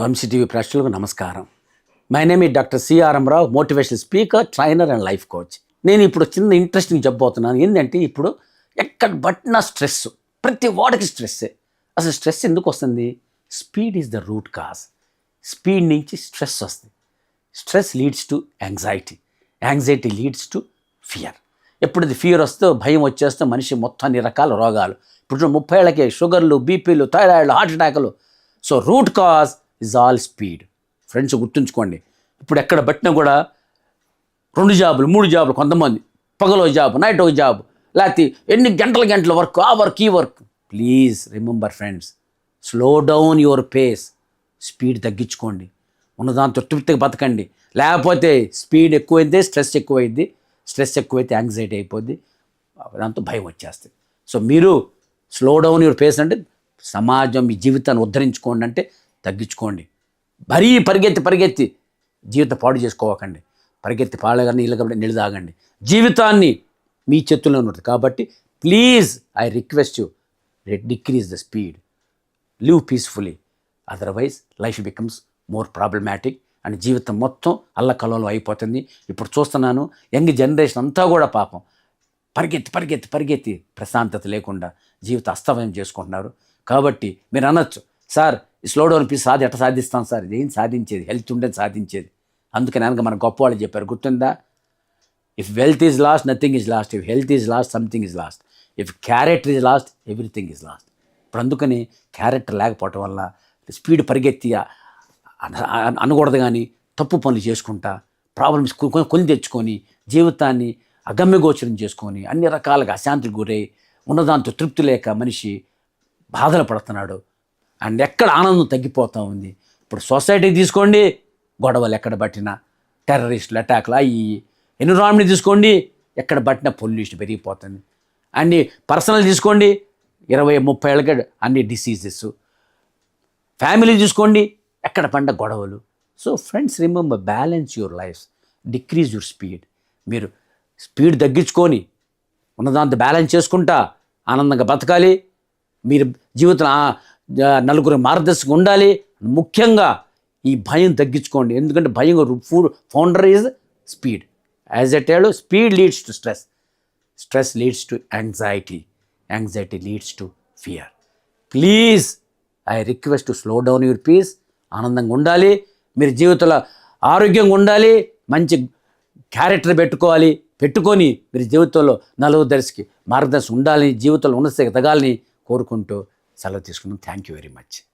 Vamsi TV ప్రేక్షకులకు నమస్కారం. My name is doctor CRM Rao motivational speaker trainer and life coach నేను ఇప్పుడు చిన్న ఇంట్రెస్టింగ్ చెప్పబోతున్నాను ఏంటంటే ఇప్పుడు ఎక్కడ పట్టిన స్ట్రెస్ ప్రతి వాడికి స్ట్రెస్సే అసలు స్ట్రెస్ ఎందుకు వస్తుంది? Speed is the root cause speed నుంచి స్ట్రెస్ వస్తుంది. Stress leads to anxiety anxiety leads to fear ఎప్పుడు ఇది ఫియర్ వస్తే భయం వచ్చేస్తే మనిషి మొత్తం అన్ని రకాల రోగాలు. ఇప్పుడు ముప్పై ఏళ్ళకి షుగర్లు బీపీలు థైరాయిడ్లు heart అటాకులు so root cause is all speed friends గుర్తుంచుకోండి. ఇప్పుడు ఎక్కడ పట్టినా కూడా రెండు జాబులు మూడు జాబులు కొంతమంది. పగలో జాబ్ నైట్ ఒక జాబ్. లేకపోతే ఎన్ని గంటల గంటల వర్క్ ఆ వర్క్ ఈ work. Please remember friends slow down your pace speed తగ్గించుకోండి. ఉన్న దాంతో తృప్తిగా బతకండి. లేకపోతే స్పీడ్ ఎక్కువైంది స్ట్రెస్ ఎక్కువైంది. స్ట్రెస్ ఎక్కువైతే యాంగ్జైటీ అయిపోద్ది. దాంతో భయం వచ్చేస్తుంది. సో మీరు స్లో డౌన్ యువర్ పేస్ అంటే సమాజం మీ జీవితాన్ని ఉద్ధరించుకోండి అంటే తగ్గించుకోండి. మరీ పరిగెత్తి పరిగెత్తి జీవితం పాడు చేసుకోవకండి. పరిగెత్తి పాడగానే నీళ్ళు కాబట్టి నీళ్ళు తాగండి. జీవితాన్ని మీ చేతుల్లో ఉంటుంది. కాబట్టి please I request you decrease the speed. Live peacefully. Otherwise life becomes more problematic and జీవితం మొత్తం అల్లకలలో అయిపోతుంది. ఇప్పుడు చూస్తున్నాను యంగ్ జనరేషన్ అంతా కూడా పాపం పరిగెత్తి పరిగెత్తి పరిగెత్తి ప్రశాంతత లేకుండా జీవిత అస్తవ్యం చేసుకుంటున్నారు. కాబట్టి మీరు అనొచ్చు సార్ స్లో డౌన్ పీస్ సాధి ఎట్ట సాధిస్తాం సార్? ఇది ఏం సాధించేది? హెల్త్ ఉండేది సాధించేది. అందుకని అనగా మన గొప్ప వాళ్ళు చెప్పారు గుర్తుందా? If wealth is lost nothing is lost if health is lost something is lost if character is lost everything is lost ఇప్పుడు అందుకని క్యారెక్టర్ లేకపోవటం వల్ల స్పీడ్ పరిగెత్తి అనకూడదు కానీ తప్పు పనులు చేసుకుంటా ప్రాబ్లమ్స్ కొని తెచ్చుకొని జీవితాన్ని అగమ్యగోచరం చేసుకొని అన్ని రకాలుగా అశాంతికి గురై ఉన్నదాంతో తృప్తి లేక మనిషి బాధలు పడుతున్నాడు. అండ్ ఎక్కడ ఆనందం తగ్గిపోతూ ఉంది. ఇప్పుడు సొసైటీ తీసుకోండి గొడవలు ఎక్కడ పట్టినా టెర్రరిస్టులు అటాక్లు అయ్యి ఎన్విరాన్మెంట్ తీసుకోండి ఎక్కడ పట్టినా పొల్యూషన్ పెరిగిపోతుంది. అండ్ పర్సనల్ తీసుకోండి ఇరవై ముప్పై ఏళ్ళకి అన్ని డిసీజెస్. ఫ్యామిలీ చూసుకోండి ఎక్కడ పండ గొడవలు. So friends remember balance your life decrease your speed. మీరు స్పీడ్ తగ్గించుకొని ఉన్నదాంత బ్యాలెన్స్ చేసుకుంటా ఆనందంగా బతకాలి. మీరు జీవితం నలుగురు మార్గదర్శకం ఉండాలి. ముఖ్యంగా ఈ భయం తగ్గించుకోండి. ఎందుకంటే భయం founder is speed as a టేడు speed leads to stress stress leads to anxiety anxiety leads to fear please I request to slow down your peace ఆనందంగా ఉండాలి. మీరు జీవితంలో ఆరోగ్యంగా ఉండాలి. మంచి క్యారెక్టర్ పెట్టుకోవాలి. పెట్టుకొని మీరు జీవితంలో నలుగురు దర్శకి మార్గదర్శి ఉండాలని జీవితంలో ఉన్నత ఎదగాలని కోరుకుంటూ సెలవు తీసుకున్నాం. Thank you very much.